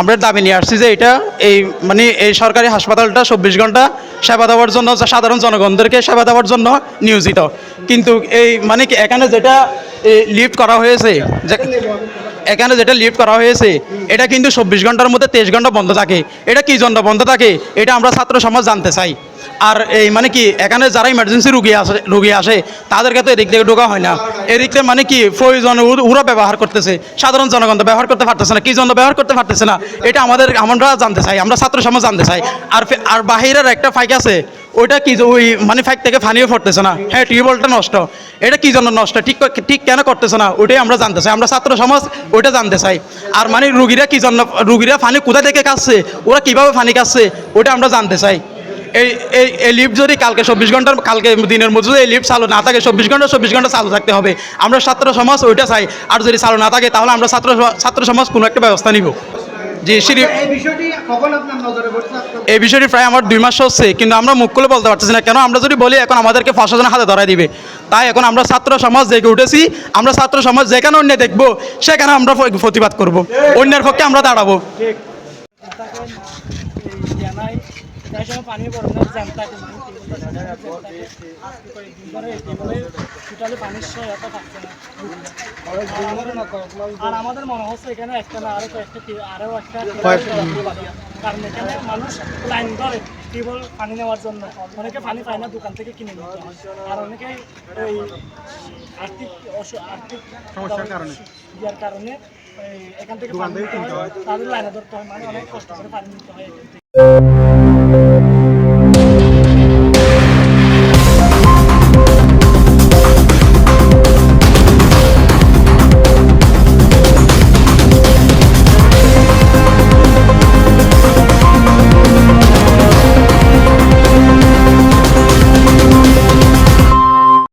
আমরা দাবি নিয়ে আসছি যে এটা এই মানে এই সরকারি হাসপাতালটা চব্বিশ ঘণ্টা সেবা দেওয়ার জন্য সাধারণ জনগণদেরকে সেবা দেওয়ার জন্য নিয়োজিত। কিন্তু এই মানে কি এখানে যেটা লিফট করা হয়েছে এখানে যেটা লিফট করা হয়েছে, এটা কিন্তু চব্বিশ ঘণ্টার মধ্যে তেইশ ঘণ্টা বন্ধ থাকে। এটা কি জন্য বন্ধ থাকে? এটা আমরা ছাত্র সমাজ জানতে চাই। আর এই মানে কি, এখানে যারা ইমার্জেন্সি রুগী আসে রুগী আসে, তাদেরকে তো এদিক থেকে ঢোকা হয় না। এদিক মানে কি, প্রয়োজন ওরা ব্যবহার করতেছে। সাধারণ জনগণ তো ব্যবহার করতে পারতেছে না। কি জন্য ব্যবহার করতে পারতেছে না? এটা আমাদের, আমরা জানতে চাই, আমরা ছাত্র সমাজ জানতে চাই। আর আর বাহিরের একটা ফাইক আছে, ওইটা কি ওই মানে ফাইক থেকে ফানিও পড়তেছে না? হ্যাঁ টিউবওয়েলটা নষ্ট। এটা কি জন্য নষ্ট? ঠিক ঠিক কেন করতেছে না? ওইটাই আমরা জানতে চাই। আমরা ছাত্র সমাজ ওইটা জানতে চাই। আর মানে রুগীরা কি জন্য, রুগীরা ফানি কোথা থেকে কাটছে? ওরা কীভাবে ফানি কাটছে? ওইটা আমরা জানতে চাই। এই এই এই লিফট যদি কালকে চব্বিশ ঘণ্টার কালকে দিনের মধ্যে যদি এই লিফট চালু না থাকে চব্বিশ ঘণ্টা চব্বিশ ঘণ্টা চালু থাকতে হবে। আমরা ছাত্র সমাজ ওইটা চাই। আর যদি চালু না থাকে তাহলে আমরা ছাত্র ছাত্র সমাজ কোনো একটা ব্যবস্থা নিব। জি শ্রী এই বিষয়টি প্রায় আমার দুই মাস হচ্ছে কিন্তু আমরা মুখ খুলে বলতে পারতেছি না। কেন? আমরা যদি বলি এখন আমাদেরকে প্রশাসনের হাতে ধরাই দিবে। তাই এখন আমরা ছাত্র সমাজ জেগে উঠেছি। আমরা ছাত্র সমাজ যেখানে অন্য দেখব সেখানে আমরা প্রতিবাদ করব। অন্যের পক্ষে আমরা দাঁড়াবো। তাই সময় পানি পড়ে না জানতা টোটালি পানির সহায়তা থাকছে না। আর আমাদের মনে হচ্ছে এখানে একটা না আরও কয়েকটা টি- আরও একটা কারণ এখানে মানুষ লাইন ধরে টিউবওয়েল পানি নেওয়ার জন্য। অনেকে পানি পায় না দোকান থেকে কিনে নিতে হয়। আর অনেকে ওই আর্থিক আর্থিক সমস্যার কারণে। ইয়ার কারণে এখান থেকে পানি তাদের লাইনে ধরতে হয় মানে অনেক কষ্ট করে পানি নিতে হয় এখান থেকে